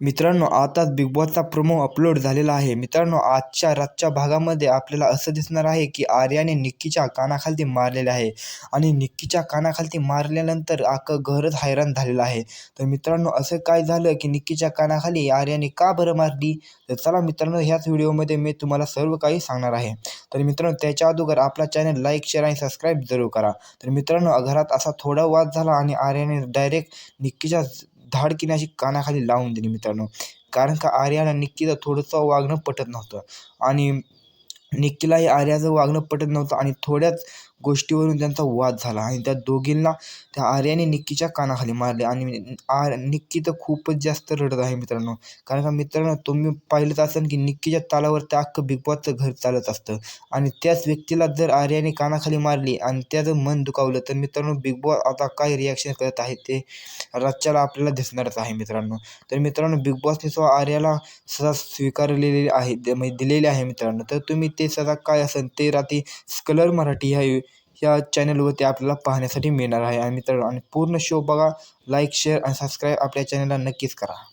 मित्रांनो आताच big बॉसचा promo upload झालेला आहे. मित्रांनो आजच्या रातच्या भागामध्ये आपल्याला असं दिसणार आहे की आर्याने निक्कीच्या कानाखालती मारलेले आहे. आणि निक्कीच्या कानाखालती मारल्यानंतर अख्खं घरच हैराण झालेलं आहे. तर मित्रांनो असं काय झालं की निक्कीच्या कानाखाली आर्याने का बरं मारली? तर चला मित्रांनो ह्याच व्हिडिओमध्ये मी तुम्हाला सर्व काही सांगणार आहे. तर मित्रांनो त्याच्या अगोदर आपला चॅनल लाईक शेअर आणि सबस्क्राईब जरूर करा. तर मित्रांनो घरात असा थोडा वाद झाला आणि आर्याने डायरेक्ट निक्कीच्या धाडकीने अशी कानाखाली लावून दिली मित्रांनो. कारण का आर्याला निक्कीचं थोडंसं वागणं पटत नव्हतं. आणि निक्कीलाही आर्याचं वागणं पटत नव्हतं आणि थोड्याच गोष्टीवरून त्यांचा वाद झाला आणि त्या दोघींना त्या आर्याने निक्कीच्या कानाखाली मारले. आणि आर निक्की तर खूपच जास्त रडत आहे मित्रांनो. कारण का मित्रांनो तुम्ही पाहिलंच असेल की निक्कीच्या तालावर त्या अख्खं बिग बॉसचं घर चालत असतं. आणि त्याच व्यक्तीला जर आर्याने कानाखाली मारली आणि त्याचं मन दुखावलं तर मित्रांनो बिग बॉस आता काय रिॲक्शन करत आहे ते रातच्याला आपल्याला दिसणारच आहे मित्रांनो. तर मित्रांनो बिग बॉसने सुद्धा आर्याला सदा स्वीकारलेली आहे म्हणजे दिलेली आहे मित्रांनो. तर तुम्ही ते सजा काय असेल ते राहते स्कलर मराठी ह्या ह्या चॅनलवरती आपल्याला पाहण्यासाठी मिळणार आहे. आणि मित्रांनो आणि पूर्ण शो बघा लाईक शेअर आणि सबस्क्राईब आपल्या चॅनलला नक्कीच करा.